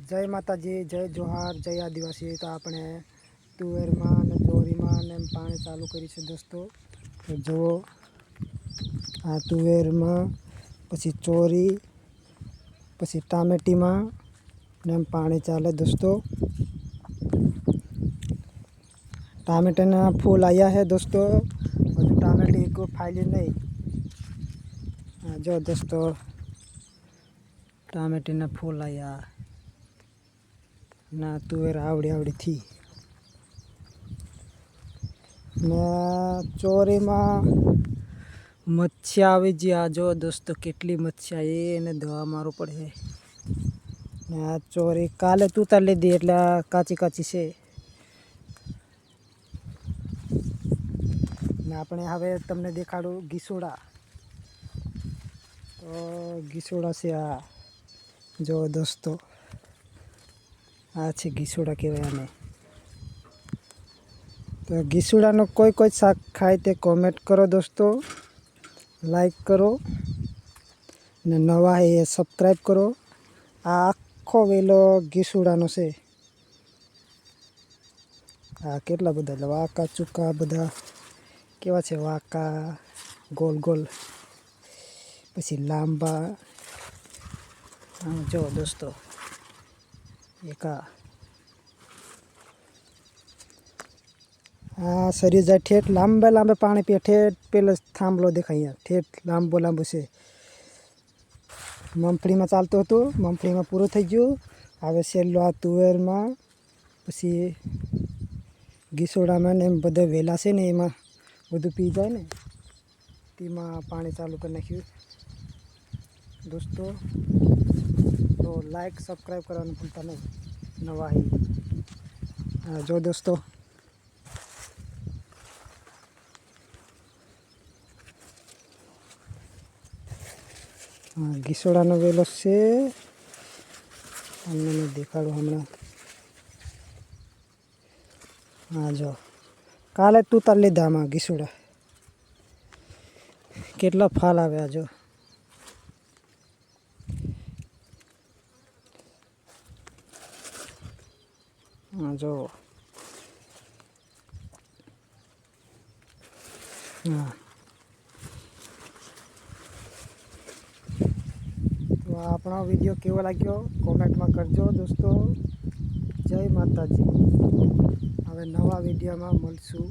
જય માતાજી જય જોહાર જય આદિવાસી તો આપણે તુવેરમાં અને ચોરીમાં ને એમ પાણી ચાલુ કરી છે દોસ્તો તો જુઓ આ તુવેરમાં પછી ચોરી પછી ટામેટીમાં ને એમ પાણી ચાલે દોસ્તો ટામેટાના ફૂલ આવ્યા છે દોસ્તો હજુ ટામેટી કોઈ ફાયલી નહીં આ જો દોસ્તો ટામેટીના ફૂલ આવ્યા ના તુવેર આવડી આવડી થી. ને ચોરીમાં મચ્છી આવી ગયા આ જો દોસ્તો, કેટલી મચ્છી આવી એને દવા મારવું પડે ને આ ચોરી કાલે તૂતા લીધી, એટલે કાચી કાચી છે. ને આપણે હવે તમને દેખાડું ગીસોડા. તો ગીસોડા છે આ. જો દોસ્તો આ છે ગીસોડા કહેવાય આને. તો ગીસોડાનો કોઈ કોઈ શાક ખાય તે કોમેન્ટ કરો દોસ્તો. લાઈક કરો. ને નવા એ સબસ્ક્રાઈબ કરો. આ આખો વેલો ગીસુડાનો છે. આ કેટલા બધા? એટલે વાંકા, ચૂકા બધા. કેવા છે? વાંકા, ગોલ ગોલ. પછી લાંબા. જો દોસ્તો. એક આ સરી જાય ઠેઠ લાંબે લાંબે પાણી પીએ ઠેઠ પેલો થાંભલો દેખાય અહીંયા ઠેઠ લાંબો લાંબો છે મગફળીમાં ચાલતું હતું મગફળીમાં પૂરું થઈ ગયું હવે છેલ્લો આ તુવેરમાં પછી ગીસોડામાં ને એમ બધા વેલા છે ને એમાં બધું પી જાય ને તેમાં પાણી ચાલુ કરી નાખ્યું દોસ્તો તો લાઈક સબસ્ક્રાઈબ કરવાનું ભૂલતા નહીં. નવા હી જો દોસ્તો. હા ગીસોડાનો વેલો છે. તમને દેખાડું હમણાં. હા જો. કાલે તું તાર લીધા આમાં ગીસોડા કેટલા ફાલ આવ્યા જો. જો તો આપણો વીડિયો કેવો લાગ્યો કોમેન્ટમાં કરજો દોસ્તો જય માતાજી હવે નવા વિડીયોમાં મળશું